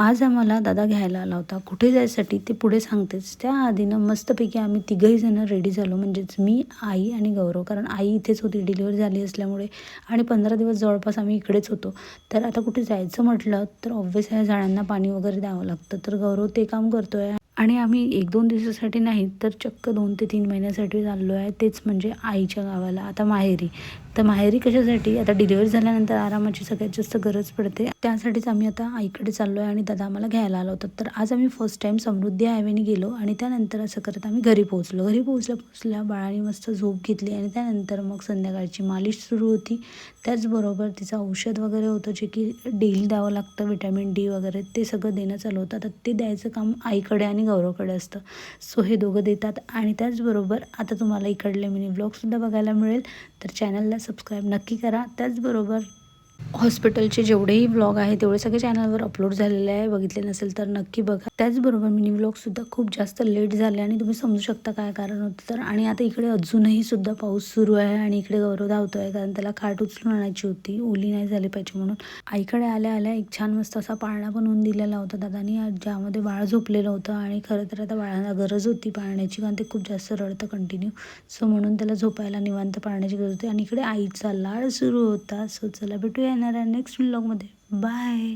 आज आम्हाला दादा घ्यायला आला होता. कुठे जायसाठी? ते पुढे सांगतेच त्या आधीनं मस्तपैकी आम्ही तिघही जणं रेडी झालो. म्हणजेच मी आई आणि गौरव. कारण आई इथेच होती. डिलिव्हरी झाली असल्यामुळे. आणि पंधरा दिवस जवळपास आम्ही इकडेच होतो. तर आता कुठे जायचं म्हटलं तर ऑब्व्हियस ह्या झाडांना पाणी वगैरे द्यावं लागतं. तर गौरव ते काम करतो आहे आणि आम्ही एक दोन दिवसासाठी नाही तर चक्क दोन ते तीन महिन्यासाठी चाललो आहे. तेच म्हणजे आईच्या गावाला. आता माहेरी. तर माहेरी कशासाठी? आता डिलिव्हरी झाल्यानंतर आरामाची सगळ्यात जास्त गरज पडते. त्यासाठीच आम्ही आता आईकडे चाललो आहे आणि दादा आम्हाला घ्यायला आला होता. तर आज आम्ही फर्स्ट टाईम समृद्धी हायवेने गेलो आणि त्यानंतर असं करत आम्ही घरी पोहोचलो. घरी पोहोचल्या पोहोचल्या बाळाने मस्त झोप घेतली आणि त्यानंतर मग संध्याकाळची मालिश सुरू होती. त्याचबरोबर तिचं औषध वगैरे होतं जे की डेली द्यावं लागतं विटॅमिन डी वगैरे ते सगळं देणं चालू होतं. तर ते द्यायचं काम आईकडे आणि गौरवकडे असतं. सो हे दोघं देतात आणि त्याचबरोबर आता तुम्हाला इकडले मिनी ब्लॉगसुद्धा बघायला मिळेल. तर चॅनलला सबस्क्राईब नक्की करा. त्याचबरोबर हॉस्पिटलचे जेवढेही व्लॉग आहे तेवढे सगळे चॅनलवर अपलोड झालेले आहे. बघितले नसेल तर नक्की बघा. त्याचबरोबर मिनी व्लॉगसुद्धा खूप जास्त लेट झाले आणि तुम्ही समजू शकता काय कारण होतं तर. आणि आता इकडे अजूनही सुद्धा पाऊस सुरू आहे आणि इकडे गौरव धावतो आहे कारण त्याला खाट उचलून आणायची होती. ओली नाही झाली पाहिजे म्हणून. आईकडे आल्या आल्या एक छान मस्त असा पाळणा बनवून दिलेला होता दादानी. ज्यामध्ये बाळ झोपलेलं होतं आणि खरं तर आता बाळाला गरज होती पाळण्याची कारण ते खूप जास्त रडतं कंटिन्यू सो म्हणून त्याला झोपायला निवांत पाळण्याची गरज होती. आणि इकडे आईचा लाड सुरू होता. सो चला भेटूया. येणाऱ्या नेक्स्ट व्लॉगमध्ये बाय